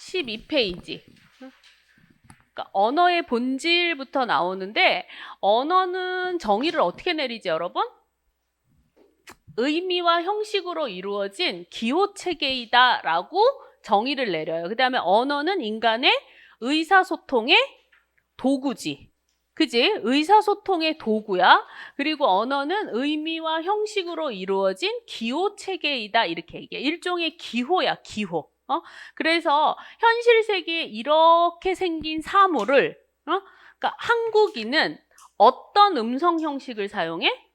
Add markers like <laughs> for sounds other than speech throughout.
12페이지. 그러니까 언어의 본질부터 나오는데 언어는 정의를 어떻게 내리지 여러분? 의미와 형식으로 이루어진 기호 체계이다라고 정의를 내려요. 그다음에 언어는 인간의 의사소통의 도구지. 그지? 의사소통의 도구야. 그리고 언어는 의미와 형식으로 이루어진 기호 체계이다. 이렇게 얘기해. 일종의 기호야, 기호. 어? 그래서 현실 세계에 이렇게 생긴 사물을, 어? 그러니까 한국인은 어떤 음성 형식을 사용해?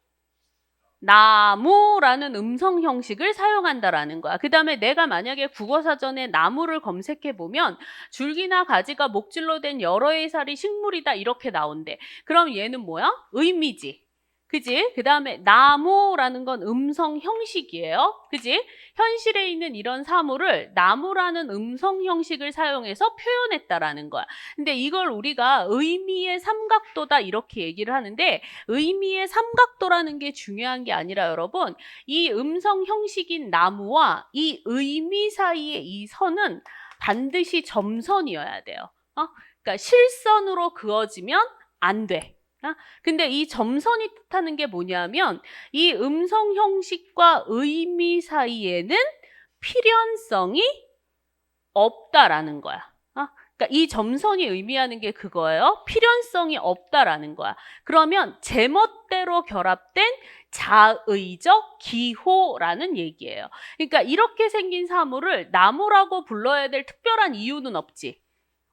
나무라는 음성 형식을 사용한다라는 거야. 그 다음에 내가 만약에 국어사전에 나무를 검색해 보면 줄기나 가지가 목줄로 된 여러 해살이 식물이다 이렇게 나온대. 그럼 얘는 뭐야? 의미지. 그지? 그 다음에 나무라는 건 음성 형식이에요. 그지? 현실에 있는 이런 사물을 나무라는 음성 형식을 사용해서 표현했다라는 거야. 근데 이걸 우리가 의미의 삼각도다 이렇게 얘기를 하는데 의미의 삼각도라는 게 중요한 게 아니라 여러분 이 음성 형식인 나무와 이 의미 사이의 이 선은 반드시 점선이어야 돼요. 어? 그러니까 실선으로 그어지면 안 돼. 어? 근데 이 점선이 뜻하는 게 뭐냐면 이 음성 형식과 의미 사이에는 필연성이 없다라는 거야. 어? 그러니까 이 점선이 의미하는 게 그거예요. 필연성이 없다라는 거야. 그러면 제멋대로 결합된 자의적 기호라는 얘기예요. 그러니까 이렇게 생긴 사물을 나무라고 불러야 될 특별한 이유는 없지.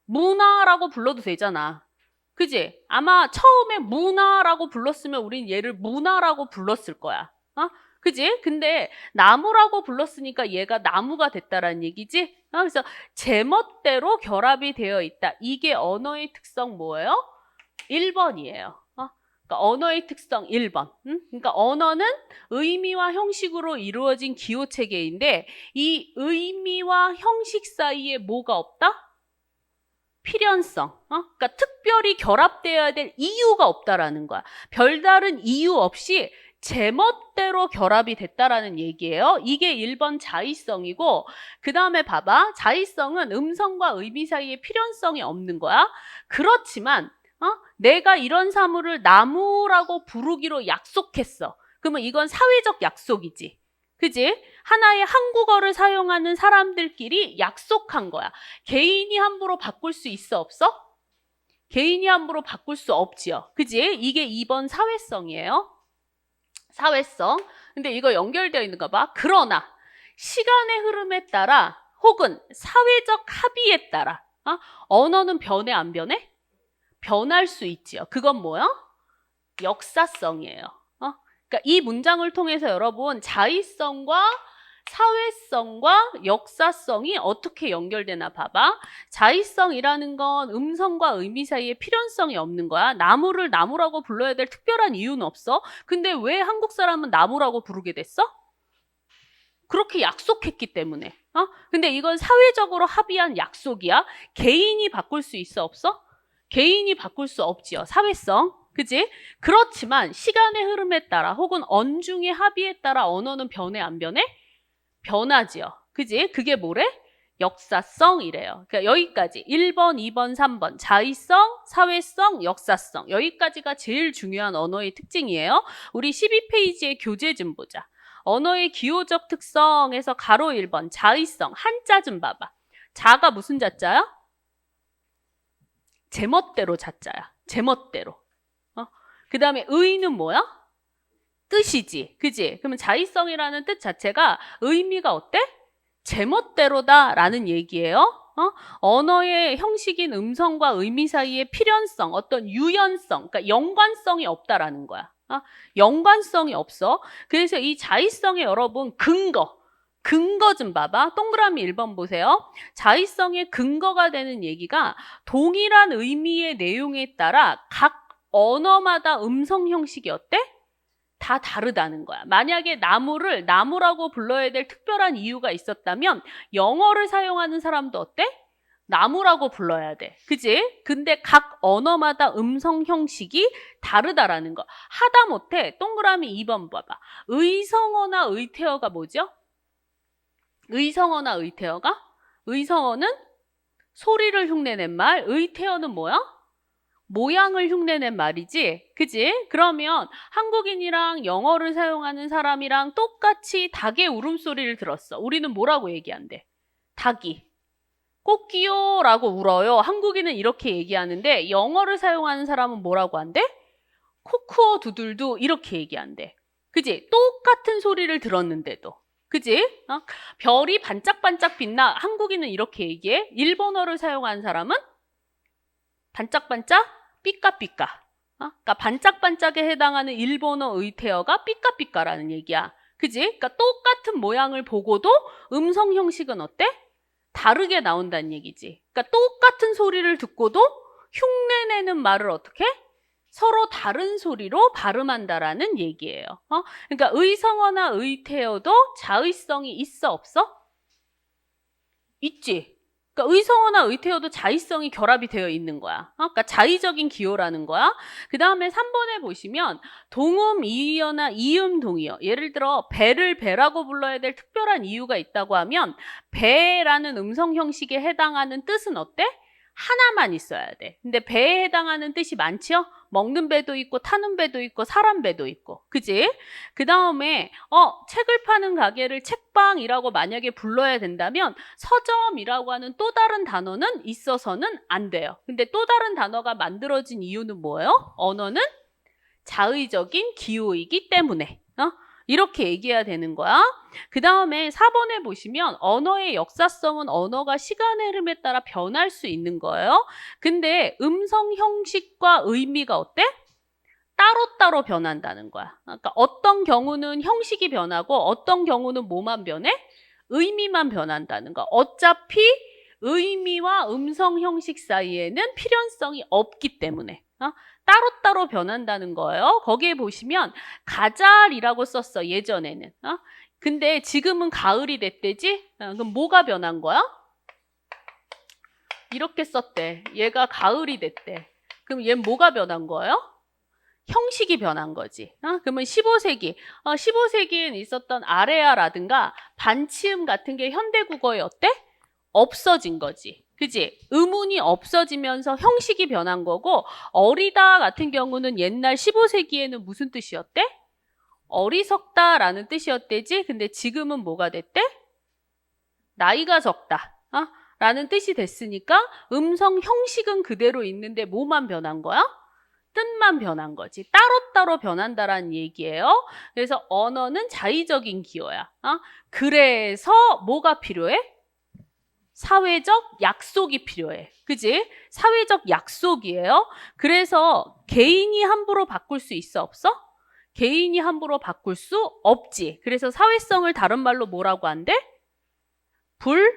문화라고 불러도 되잖아. 그지? 아마 처음에 문화라고 불렀으면 우린 얘를 문화라고 불렀을 거야. 어? 그지? 근데 나무라고 불렀으니까 얘가 나무가 됐다라는 얘기지? 어, 그래서 제멋대로 결합이 되어 있다. 이게 언어의 특성 뭐예요? 1번이에요. 어? 그러니까 언어의 특성 1번. 응? 그러니까 언어는 의미와 형식으로 이루어진 기호 체계인데 이 의미와 형식 사이에 뭐가 없다? 필연성, 어? 그러니까 특별히 결합되어야 될 이유가 없다라는 거야. 별다른 이유 없이 제멋대로 결합이 됐다라는 얘기예요. 이게 1번 자의성이고 그 다음에 봐봐. 자의성은 음성과 의미 사이에 필연성이 없는 거야. 그렇지만 어? 내가 이런 사물을 나무라고 부르기로 약속했어. 그러면 이건 사회적 약속이지. 그지? 하나의 한국어를 사용하는 사람들끼리 약속한 거야. 개인이 함부로 바꿀 수 있어 없어? 개인이 함부로 바꿀 수 없지요. 그지? 이게 2번 사회성이에요. 사회성. 근데 이거 연결되어 있는가 봐. 그러나 시간의 흐름에 따라 혹은 사회적 합의에 따라 어? 언어는 변해 안 변해? 변할 수 있지요. 그건 뭐야? 역사성이에요. 어? 그러니까 이 문장을 통해서 여러분 자의성과 사회성과 역사성이 어떻게 연결되나 봐봐. 자의성이라는 건 음성과 의미 사이에 필연성이 없는 거야. 나무를 나무라고 불러야 될 특별한 이유는 없어. 근데 왜 한국 사람은 나무라고 부르게 됐어? 그렇게 약속했기 때문에. 어? 근데 이건 사회적으로 합의한 약속이야. 개인이 바꿀 수 있어 없어? 개인이 바꿀 수 없지요. 사회성. 그지? 그렇지만 시간의 흐름에 따라 혹은 언중의 합의에 따라 언어는 변해 안 변해? 변하지요. 그지? 그게 뭐래? 역사성이래요. 그러니까 여기까지 1번, 2번, 3번 자의성, 사회성, 역사성 여기까지가 제일 중요한 언어의 특징이에요. 우리 12페이지의 교재 좀 보자. 언어의 기호적 특성에서 가로 1번 자의성 한자 좀 봐봐. 자가 무슨 자자야? 제멋대로 자자야. 제멋대로. 어? 그 다음에 의는 뭐야? 뜻이지. 그지? 그러면 자의성이라는 뜻 자체가 의미가 어때? 제멋대로다 라는 얘기예요. 어? 언어의 형식인 음성과 의미 사이의 필연성, 어떤 유연성, 그러니까 연관성이 없다라는 거야. 어? 연관성이 없어. 그래서 이 자의성의 여러분 근거, 근거 좀 봐봐. 동그라미 1번 보세요. 자의성의 근거가 되는 얘기가 동일한 의미의 내용에 따라 각 언어마다 음성 형식이 어때? 다 다르다는 거야. 만약에 나무를 나무라고 불러야 될 특별한 이유가 있었다면 영어를 사용하는 사람도 어때? 나무라고 불러야 돼. 그지? 근데 각 언어마다 음성 형식이 다르다라는 거. 하다 못해 동그라미 2번 봐봐. 의성어나 의태어가 뭐죠? 의성어나 의태어가? 의성어는 소리를 흉내낸 말, 의태어는 뭐야? 모양을 흉내낸 말이지. 그지? 그러면 한국인이랑 영어를 사용하는 사람이랑 똑같이 닭의 울음소리를 들었어. 우리는 뭐라고 얘기한대? 닭이. 꽃기요라고 울어요. 한국인은 이렇게 얘기하는데 영어를 사용하는 사람은 뭐라고 한대? 코쿠어 두들도 이렇게 얘기한대. 그지? 똑같은 소리를 들었는데도. 그지? 어? 별이 반짝반짝 빛나. 한국인은 이렇게 얘기해. 일본어를 사용하는 사람은 반짝반짝 삐까삐까. 어? 그러니까 반짝반짝에 해당하는 일본어 의태어가 삐까삐까라는 얘기야. 그지? 그러니까 똑같은 모양을 보고도 음성 형식은 어때? 다르게 나온다는 얘기지. 그러니까 똑같은 소리를 듣고도 흉내내는 말을 어떻게? 서로 다른 소리로 발음한다라는 얘기예요. 어? 그러니까 의성어나 의태어도 자의성이 있어 없어? 있지. 그러니까 의성어나 의태어도 자의성이 결합이 되어 있는 거야. 어? 그러니까 자의적인 기호라는 거야. 그 다음에 3번에 보시면 동음 이의어나 이음 동의어. 예를 들어 배를 배라고 불러야 될 특별한 이유가 있다고 하면 배라는 음성 형식에 해당하는 뜻은 어때? 하나만 있어야 돼. 근데 배에 해당하는 뜻이 많지요? 먹는 배도 있고 타는 배도 있고 사람 배도 있고. 그지? 그 다음에 어 책을 파는 가게를 책방이라고 만약에 불러야 된다면 서점이라고 하는 또 다른 단어는 있어서는 안 돼요. 근데 또 다른 단어가 만들어진 이유는 뭐예요? 언어는 자의적인 기호이기 때문에. 어? 이렇게 얘기해야 되는 거야. 그 다음에 4번에 보시면 언어의 역사성은 언어가 시간의 흐름에 따라 변할 수 있는 거예요. 근데 음성 형식과 의미가 어때? 따로따로 변한다는 거야. 그러니까 어떤 경우는 형식이 변하고 어떤 경우는 뭐만 변해? 의미만 변한다는 거. 어차피 의미와 음성 형식 사이에는 필연성이 없기 때문에. 어? 따로따로 변한다는 거예요. 거기에 보시면 가잘이라고 썼어 예전에는. 어? 근데 지금은 가을이 됐대지? 어, 그럼 뭐가 변한 거야? 이렇게 썼대. 얘가 가을이 됐대. 그럼 얘 뭐가 변한 거예요? 형식이 변한 거지. 어? 그러면 15세기, 어, 15세기엔 있었던 아레아라든가 반치음 같은 게 현대 국어에 어때? 없어진 거지. 그지? 의문이 없어지면서 형식이 변한 거고 어리다 같은 경우는 옛날 15세기에는 무슨 뜻이었대? 어리석다라는 뜻이었대지. 근데 지금은 뭐가 됐대? 나이가 적다. 어? 라는 뜻이 됐으니까 음성 형식은 그대로 있는데 뭐만 변한 거야? 뜻만 변한 거지. 따로따로 변한다라는 얘기예요. 그래서 언어는 자의적인 기호야. 어? 그래서 뭐가 필요해? 사회적 약속이 필요해. 그지? 사회적 약속이에요. 그래서 개인이 함부로 바꿀 수 있어 없어? 개인이 함부로 바꿀 수 없지. 그래서 사회성을 다른 말로 뭐라고 한대? 불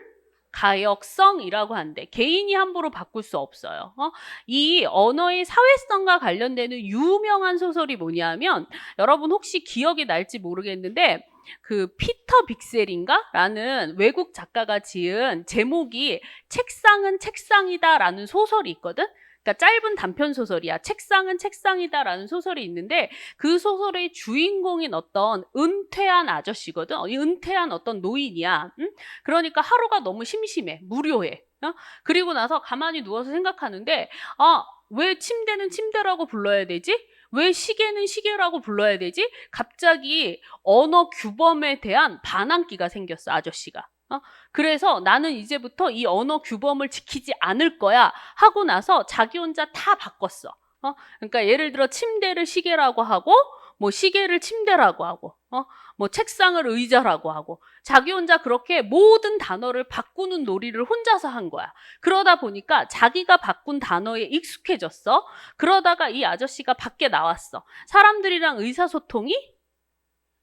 가역성이라고 한대. 개인이 함부로 바꿀 수 없어요. 어? 이 언어의 사회성과 관련되는 유명한 소설이 뭐냐면 여러분 혹시 기억이 날지 모르겠는데 그 피터 빅셀인가? 라는 외국 작가가 지은 제목이 책상은 책상이다라는 소설이 있거든? 그러니까 짧은 단편 소설이야. 책상은 책상이다라는 소설이 있는데 그 소설의 주인공인 어떤 은퇴한 아저씨거든. 이 은퇴한 어떤 노인이야. 응? 그러니까 하루가 너무 심심해. 무료해. 어? 그리고 나서 가만히 누워서 생각하는데 아, 왜 침대는 침대라고 불러야 되지? 왜 시계는 시계라고 불러야 되지? 갑자기 언어 규범에 대한 반항기가 생겼어, 아저씨가. 어? 그래서 나는 이제부터 이 언어 규범을 지키지 않을 거야 하고 나서 자기 혼자 다 바꿨어. 어? 그러니까 예를 들어 침대를 시계라고 하고 뭐 시계를 침대라고 하고 어? 뭐 책상을 의자라고 하고 자기 혼자 그렇게 모든 단어를 바꾸는 놀이를 혼자서 한 거야. 그러다 보니까 자기가 바꾼 단어에 익숙해졌어. 그러다가 이 아저씨가 밖에 나왔어. 사람들이랑 의사소통이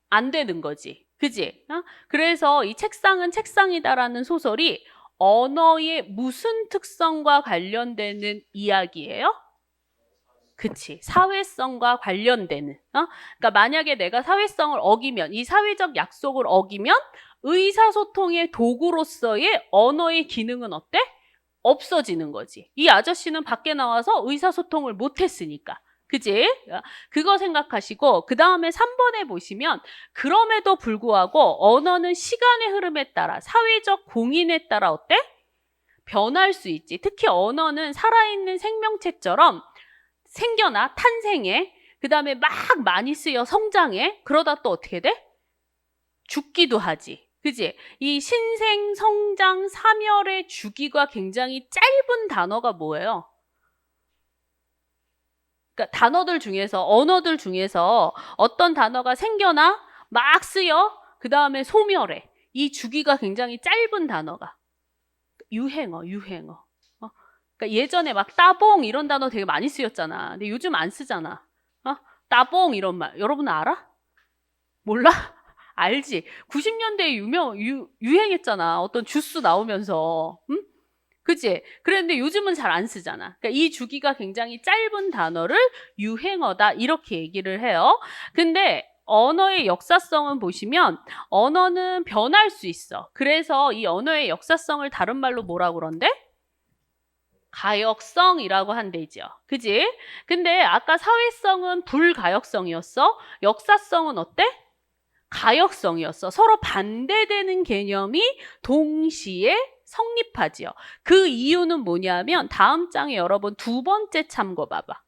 안 되는 거지. 그지? 어? 그래서 이 책상은 책상이다라는 소설이 언어의 무슨 특성과 관련되는 이야기예요? 그치. 사회성과 관련되는. 어? 그러니까 만약에 내가 사회성을 어기면, 이 사회적 약속을 어기면 의사소통의 도구로서의 언어의 기능은 어때? 없어지는 거지. 이 아저씨는 밖에 나와서 의사소통을 못했으니까. 그지? 그거 생각하시고, 그 다음에 3번에 보시면, 그럼에도 불구하고 언어는 시간의 흐름에 따라, 사회적 공인에 따라 어때? 변할 수 있지. 특히 언어는 살아있는 생명체처럼 생겨나 탄생해. 그 다음에 막 많이 쓰여 성장해. 그러다 또 어떻게 돼? 죽기도 하지. 그지? 이 신생, 성장, 사멸의 주기가 굉장히 짧은 단어가 뭐예요? 그러니까 단어들 중에서, 언어들 중에서 어떤 단어가 생겨나 막 쓰여. 그 다음에 소멸해. 이 주기가 굉장히 짧은 단어가. 유행어, 유행어. 어? 그러니까 예전에 막 따봉 이런 단어 되게 많이 쓰였잖아. 근데 요즘 안 쓰잖아. 어? 따봉 이런 말. 여러분 알아? 몰라? <laughs> 알지? 90년대에 유명, 유, 유행했잖아. 어떤 주스 나오면서. 응? 그치? 그랬는데 요즘은 잘 안 쓰잖아. 그러니까 이 주기가 굉장히 짧은 단어를 유행어다. 이렇게 얘기를 해요. 근데 언어의 역사성은 보시면 언어는 변할 수 있어. 그래서 이 언어의 역사성을 다른 말로 뭐라고 그런데? 가역성이라고 한대죠. 그지? 근데 아까 사회성은 불가역성이었어. 역사성은 어때? 가역성이었어. 서로 반대되는 개념이 동시에 성립하지요. 그 이유는 뭐냐면 다음 장에 여러분 두 번째 참고 봐봐.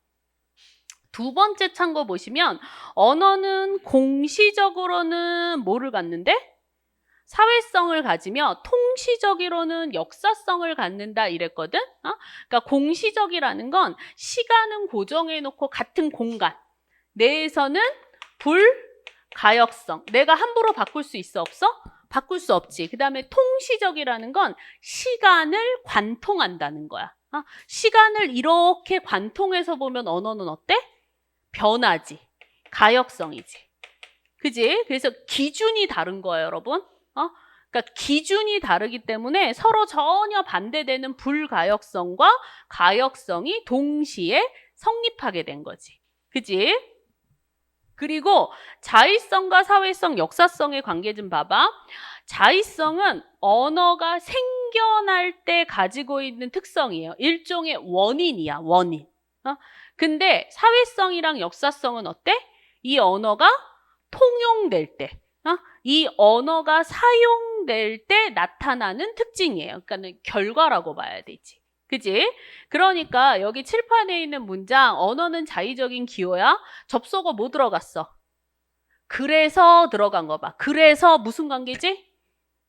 두 번째 참고 보시면 언어는 공시적으로는 뭐를 갖는데? 사회성을 가지며 통시적으로는 역사성을 갖는다 이랬거든. 어? 그러니까 공시적이라는 건 시간은 고정해 놓고 같은 공간 내에서는 불 가역성. 내가 함부로 바꿀 수 있어 없어? 바꿀 수 없지. 그 다음에 통시적이라는 건 시간을 관통한다는 거야. 어? 시간을 이렇게 관통해서 보면 언어는 어때? 변하지. 가역성이지. 그지? 그래서 기준이 다른 거예요, 여러분. 어? 그러니까 기준이 다르기 때문에 서로 전혀 반대되는 불가역성과 가역성이 동시에 성립하게 된 거지. 그지? 그리고 자의성과 사회성, 역사성의 관계 좀 봐봐. 자의성은 언어가 생겨날 때 가지고 있는 특성이에요. 일종의 원인이야, 원인. 어? 근데 사회성이랑 역사성은 어때? 이 언어가 통용될 때, 어? 이 언어가 사용될 때 나타나는 특징이에요. 그러니까 결과라고 봐야 되지. 그지? 그러니까 여기 칠판에 있는 문장 언어는 자의적인 기호야. 접속어 뭐 들어갔어? 그래서 들어간 거 봐. 그래서 무슨 관계지?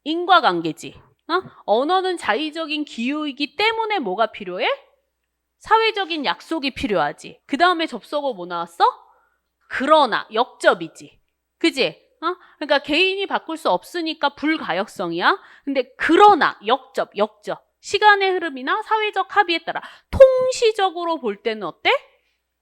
인과관계지. 어? 언어는 자의적인 기호이기 때문에 뭐가 필요해? 사회적인 약속이 필요하지. 그 다음에 접속어 뭐 나왔어? 그러나 역접이지. 그지? 어? 그러니까 개인이 바꿀 수 없으니까 불가역성이야. 근데 그러나 역접, 역접. 시간의 흐름이나 사회적 합의에 따라 통시적으로 볼 때는 어때?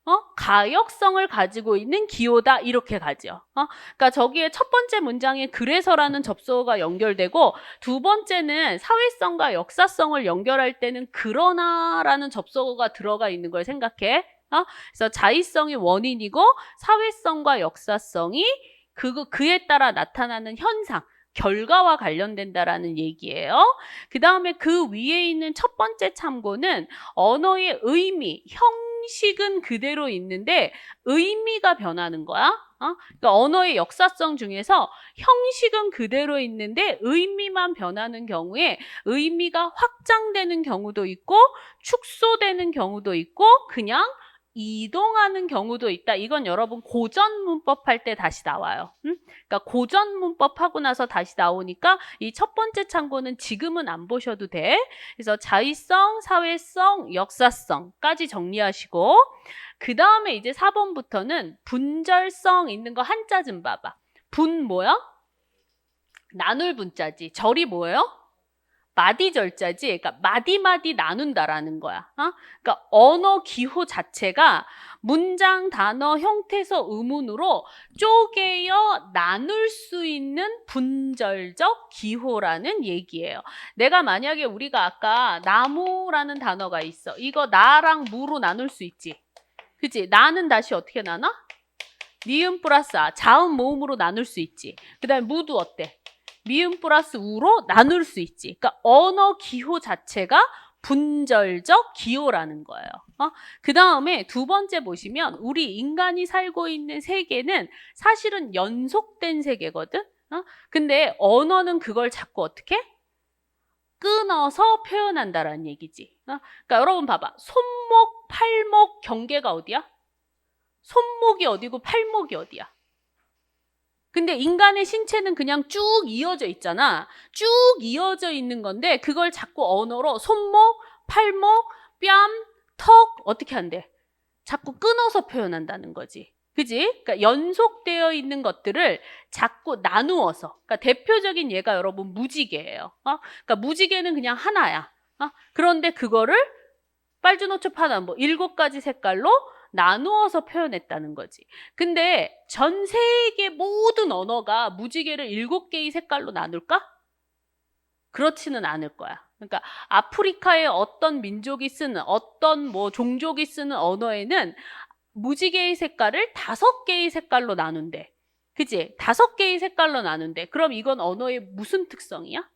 어? 가역성을 가지고 있는 기호다 이렇게 가죠. 어? 그러니까 저기에 첫 번째 문장에 그래서라는 접속어가 연결되고 두 번째는 사회성과 역사성을 연결할 때는 그러나라는 접속어가 들어가 있는 걸 생각해. 어? 그래서 자의성이 원인이고 사회성과 역사성이 그 그에 따라 나타나는 현상 결과와 관련된다라는 얘기예요. 그 다음에 그 위에 있는 첫 번째 참고는 언어의 의미, 형식은 그대로 있는데 의미가 변하는 거야. 어? 그러니까 언어의 역사성 중에서 형식은 그대로 있는데 의미만 변하는 경우에 의미가 확장되는 경우도 있고 축소되는 경우도 있고 그냥 이동하는 경우도 있다. 이건 여러분 고전 문법 할 때 다시 나와요. 음? 그러니까 고전 문법 하고 나서 다시 나오니까 이 첫 번째 참고는 지금은 안 보셔도 돼. 그래서 자의성, 사회성, 역사성까지 정리하시고 그 다음에 이제 4번부터는 분절성 있는 거 한자 좀 봐봐. 분 뭐야? 나눌 분자지. 절이 뭐예요? 마디 절자지. 그러니까 마디마디 나눈다라는 거야. 어? 그러니까 언어 기호 자체가 문장, 단어, 형태서 의문으로 쪼개어 나눌 수 있는 분절적 기호라는 얘기예요. 내가 만약에 우리가 아까 나무라는 단어가 있어. 이거 나랑 무로 나눌 수 있지. 그치? 나는 다시 어떻게 나눠? 니은 플러스 아, 자음 모음으로 나눌 수 있지. 그 다음에 무도 어때? 미음 플러스 우로 나눌 수 있지. 그러니까 언어 기호 자체가 분절적 기호라는 거예요. 어? 그 다음에 두 번째 보시면 우리 인간이 살고 있는 세계는 사실은 연속된 세계거든. 어? 근데 언어는 그걸 자꾸 어떻게? 끊어서 표현한다라는 얘기지. 어? 그러니까 여러분 봐봐. 손목, 팔목 경계가 어디야? 손목이 어디고 팔목이 어디야? 근데 인간의 신체는 그냥 쭉 이어져 있잖아. 쭉 이어져 있는 건데 그걸 자꾸 언어로 손목, 팔목, 뺨, 턱 어떻게 한대? 자꾸 끊어서 표현한다는 거지. 그지? 그러니까 연속되어 있는 것들을 자꾸 나누어서. 그러니까 대표적인 예가 여러분 무지개예요. 어? 그러니까 무지개는 그냥 하나야. 어? 그런데 그거를 빨주노초 파단 뭐 일곱 가지 색깔로 나누어서 표현했다는 거지. 근데 전 세계 모든 언어가 무지개를 일곱 개의 색깔로 나눌까? 그렇지는 않을 거야. 그러니까 아프리카의 어떤 민족이 쓰는 어떤 뭐 종족이 쓰는 언어에는 무지개의 색깔을 다섯 개의 색깔로 나눈대. 그지? 다섯 개의 색깔로 나눈대. 그럼 이건 언어의 무슨 특성이야?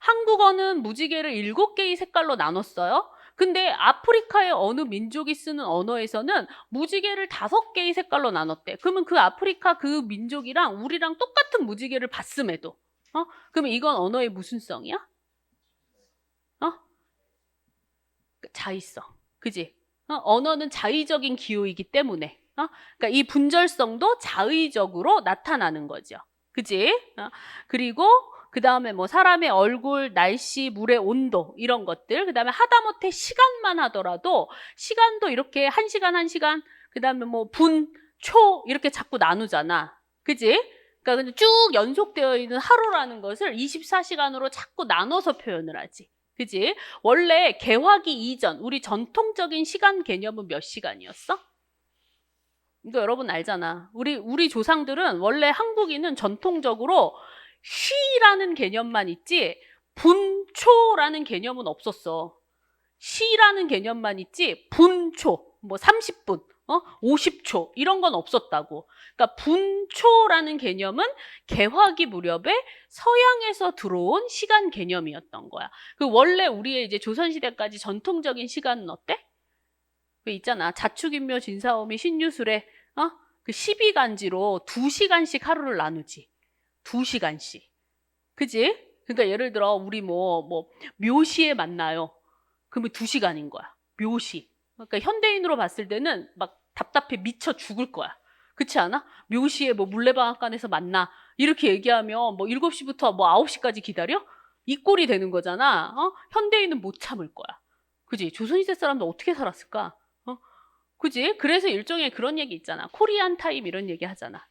한국어는 무지개를 일곱 개의 색깔로 나눴어요. 근데 아프리카의 어느 민족이 쓰는 언어에서는 무지개를 다섯 개의 색깔로 나눴대. 그러면 그 아프리카 그 민족이랑 우리랑 똑같은 무지개를 봤음에도, 어? 그러면 이건 언어의 무슨 성이야? 어? 자의성. 그지? 어? 언어는 자의적인 기호이기 때문에. 어? 그러니까 이 분절성도 자의적으로 나타나는 거죠. 그지? 어? 그리고 그 다음에 뭐 사람의 얼굴, 날씨, 물의 온도 이런 것들. 그 다음에 하다못해 시간만 하더라도 시간도 이렇게 한 시간 한 시간. 그 다음에 뭐 분, 초 이렇게 자꾸 나누잖아. 그지? 그러니까 근데 쭉 연속되어 있는 하루라는 것을 24시간으로 자꾸 나눠서 표현을 하지. 그지? 원래 개화기 이전 우리 전통적인 시간 개념은 몇 시간이었어? 이거 여러분 알잖아. 우리 우리 조상들은 원래 한국인은 전통적으로 시라는 개념만 있지 분초라는 개념은 없었어. 시라는 개념만 있지 분초 뭐 30분 어? 50초 이런 건 없었다고. 그러니까 분초라는 개념은 개화기 무렵에 서양에서 들어온 시간 개념이었던 거야. 그 원래 우리의 이제 조선 시대까지 전통적인 시간은 어때? 그 있잖아. 자축인묘 진사오미 신유술에 어? 그 12간지로 2시간씩 하루를 나누지. 2시간씩. 그지? 그러니까 예를 들어 우리 뭐 뭐 묘시에 만나요. 그러면 2시간인 거야. 묘시. 그러니까 현대인으로 봤을 때는 막 답답해 미쳐 죽을 거야. 그렇지 않아? 묘시에 뭐 물레방앗간에서 만나 이렇게 얘기하면 뭐 7시부터 뭐 9시까지 기다려? 이 꼴이 되는 거잖아. 어? 현대인은 못 참을 거야. 그지? 조선시대 사람들 어떻게 살았을까? 어? 그지? 그래서 일종의 그런 얘기 있잖아. 코리안 타임 이런 얘기 하잖아.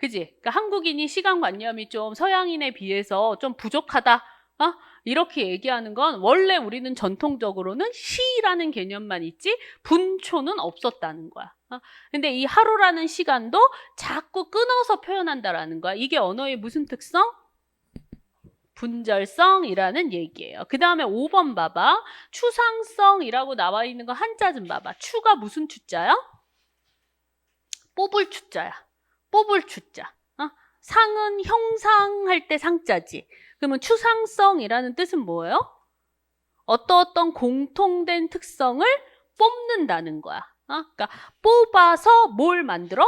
그지? 그러니까 한국인이 시간관념이 좀 서양인에 비해서 좀 부족하다. 어? 이렇게 얘기하는 건 원래 우리는 전통적으로는 시라는 개념만 있지 분초는 없었다는 거야. 어? 근데 이 하루라는 시간도 자꾸 끊어서 표현한다라는 거야. 이게 언어의 무슨 특성? 분절성이라는 얘기예요. 그 다음에 5번 봐봐. 추상성이라고 나와 있는 거 한자 좀 봐봐. 추가 무슨 추자야? 뽑을 추자야. 뽑을 추자. 어? 상은 형상할 때 상자지. 그러면 추상성이라는 뜻은 뭐예요? 어떠어떤 공통된 특성을 뽑는다는 거야. 어? 그러니까 뽑아서 뭘 만들어?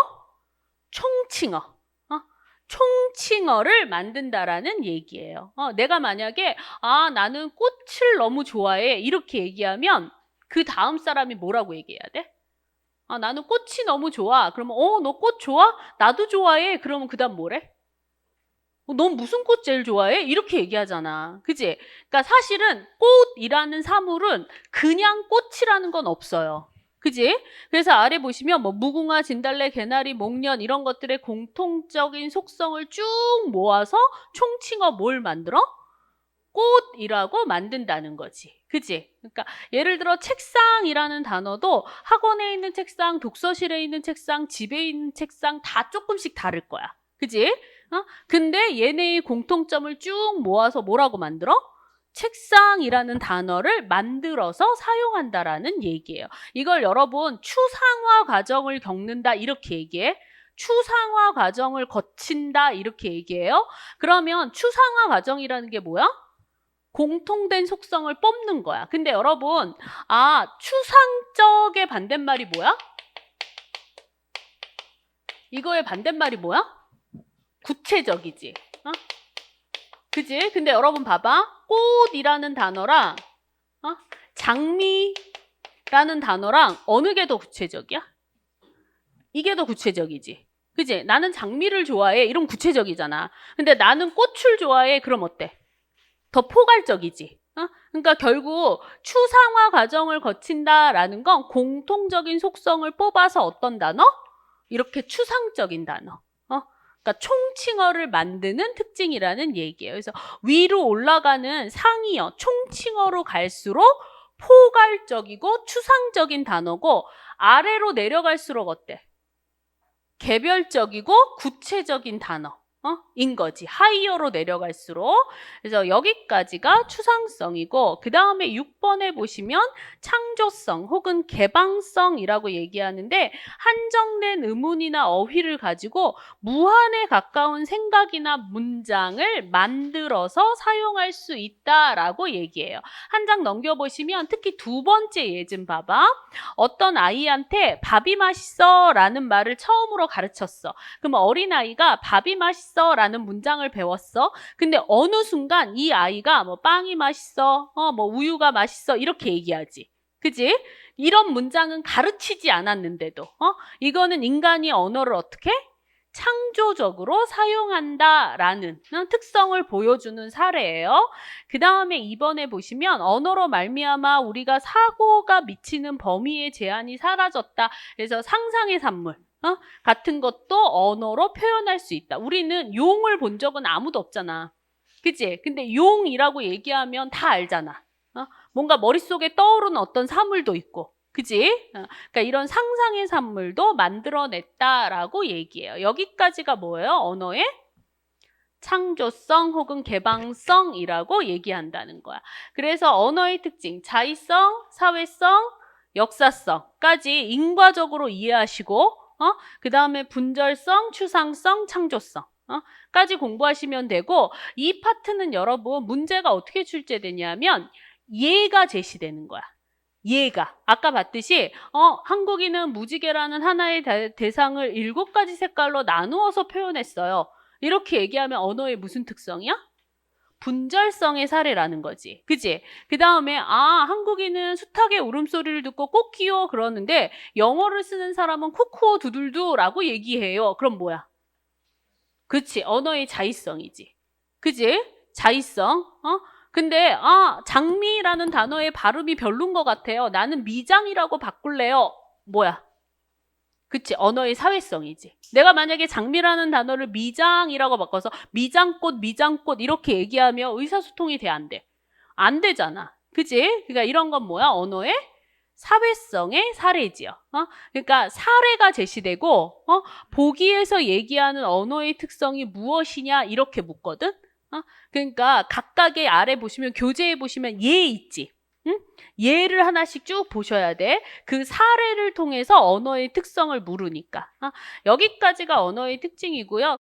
총칭어. 어? 총칭어를 만든다라는 얘기예요. 어, 내가 만약에 아 나는 꽃을 너무 좋아해 이렇게 얘기하면 그 다음 사람이 뭐라고 얘기해야 돼? 아 나는 꽃이 너무 좋아. 그러면 어 너 꽃 좋아? 나도 좋아해. 그러면 그다음 뭐래? 어, 넌 무슨 꽃 제일 좋아해? 이렇게 얘기하잖아. 그지? 그러니까 사실은 꽃이라는 사물은 그냥 꽃이라는 건 없어요. 그지? 그래서 아래 보시면 뭐 무궁화, 진달래, 개나리, 목련 이런 것들의 공통적인 속성을 쭉 모아서 총칭어 뭘 만들어? 꽃이라고 만든다는 거지. 그지? 그러니까 예를 들어 책상이라는 단어도 학원에 있는 책상, 독서실에 있는 책상, 집에 있는 책상 다 조금씩 다를 거야. 그지? 어? 근데 얘네의 공통점을 쭉 모아서 뭐라고 만들어? 책상이라는 단어를 만들어서 사용한다라는 얘기예요. 이걸 여러분 추상화 과정을 겪는다 이렇게 얘기해. 추상화 과정을 거친다 이렇게 얘기해요. 그러면 추상화 과정이라는 게 뭐야? 공통된 속성을 뽑는 거야. 근데 여러분, 아, 추상적의 반대말이 뭐야? 이거의 반대말이 뭐야? 구체적이지. 어? 그지? 근데 여러분 봐봐. 꽃이라는 단어랑 어? 장미라는 단어랑 어느 게 더 구체적이야? 이게 더 구체적이지. 그지? 나는 장미를 좋아해. 이런 구체적이잖아. 근데 나는 꽃을 좋아해. 그럼 어때? 더 포괄적이지. 어? 그러니까 결국 추상화 과정을 거친다라는 건 공통적인 속성을 뽑아서 어떤 단어? 이렇게 추상적인 단어. 어? 그러니까 총칭어를 만드는 특징이라는 얘기예요. 그래서 위로 올라가는 상이어, 총칭어로 갈수록 포괄적이고 추상적인 단어고 아래로 내려갈수록 어때? 개별적이고 구체적인 단어. 어? 인 거지. 하이어로 내려갈수록. 그래서 여기까지가 추상성이고, 그 다음에 6번에 보시면 창조성 혹은 개방성이라고 얘기하는데, 한정된 의문이나 어휘를 가지고 무한에 가까운 생각이나 문장을 만들어서 사용할 수 있다라고 얘기해요. 한 장 넘겨보시면 특히 두 번째 예좀 봐봐. 어떤 아이한테 밥이 맛있어 라는 말을 처음으로 가르쳤어. 그럼 어린아이가 밥이 맛있어 라는 문장을 배웠어. 근데 어느 순간 이 아이가 뭐 빵이 맛있어, 어, 뭐 우유가 맛있어 이렇게 얘기하지. 그지? 이런 문장은 가르치지 않았는데도, 어? 이거는 인간이 언어를 어떻게? 창조적으로 사용한다라는 어, 특성을 보여주는 사례예요. 그 다음에 이번에 보시면 언어로 말미암아 우리가 사고가 미치는 범위의 제한이 사라졌다. 그래서 상상의 산물 어? 같은 것도 언어로 표현할 수 있다. 우리는 용을 본 적은 아무도 없잖아. 그치? 근데 용이라고 얘기하면 다 알잖아. 어? 뭔가 머릿속에 떠오르는 어떤 사물도 있고. 그지? 어, 그러니까 이런 상상의 산물도 만들어냈다라고 얘기해요. 여기까지가 뭐예요? 언어의 창조성 혹은 개방성이라고 얘기한다는 거야. 그래서 언어의 특징, 자의성, 사회성, 역사성까지 인과적으로 이해하시고, 어? 그 다음에 분절성, 추상성, 창조성. 어? 까지 공부하시면 되고 이 파트는 여러분 문제가 어떻게 출제되냐면 예가 제시되는 거야. 예가 아까 봤듯이 어 한국인은 무지개라는 하나의 대- 대상을 일곱 가지 색깔로 나누어서 표현했어요. 이렇게 얘기하면 언어의 무슨 특성이야? 분절성의 사례라는 거지. 그지? 그 다음에, 아, 한국인은 숱하게 울음소리를 듣고 꽃기요 그러는데, 영어를 쓰는 사람은 쿠쿠어 두들두 라고 얘기해요. 그럼 뭐야? 그치. 언어의 자의성이지. 그지? 자의성. 어? 근데, 아, 장미라는 단어의 발음이 별론 것 같아요. 나는 미장이라고 바꿀래요. 뭐야? 그치. 언어의 사회성이지. 내가 만약에 장미라는 단어를 미장이라고 바꿔서 미장꽃, 미장꽃 이렇게 얘기하면 의사소통이 돼, 안 돼? 안 되잖아. 그지? 그러니까 이런 건 뭐야? 언어의 사회성의 사례지요. 어? 그러니까 사례가 제시되고, 어? 보기에서 얘기하는 언어의 특성이 무엇이냐? 이렇게 묻거든? 어? 그러니까 각각의 아래 보시면 교재에 보시면 예 있지. 응? 예를 하나씩 쭉 보셔야 돼. 그 사례를 통해서 언어의 특성을 물으니까. 어? 여기까지가 언어의 특징이고요.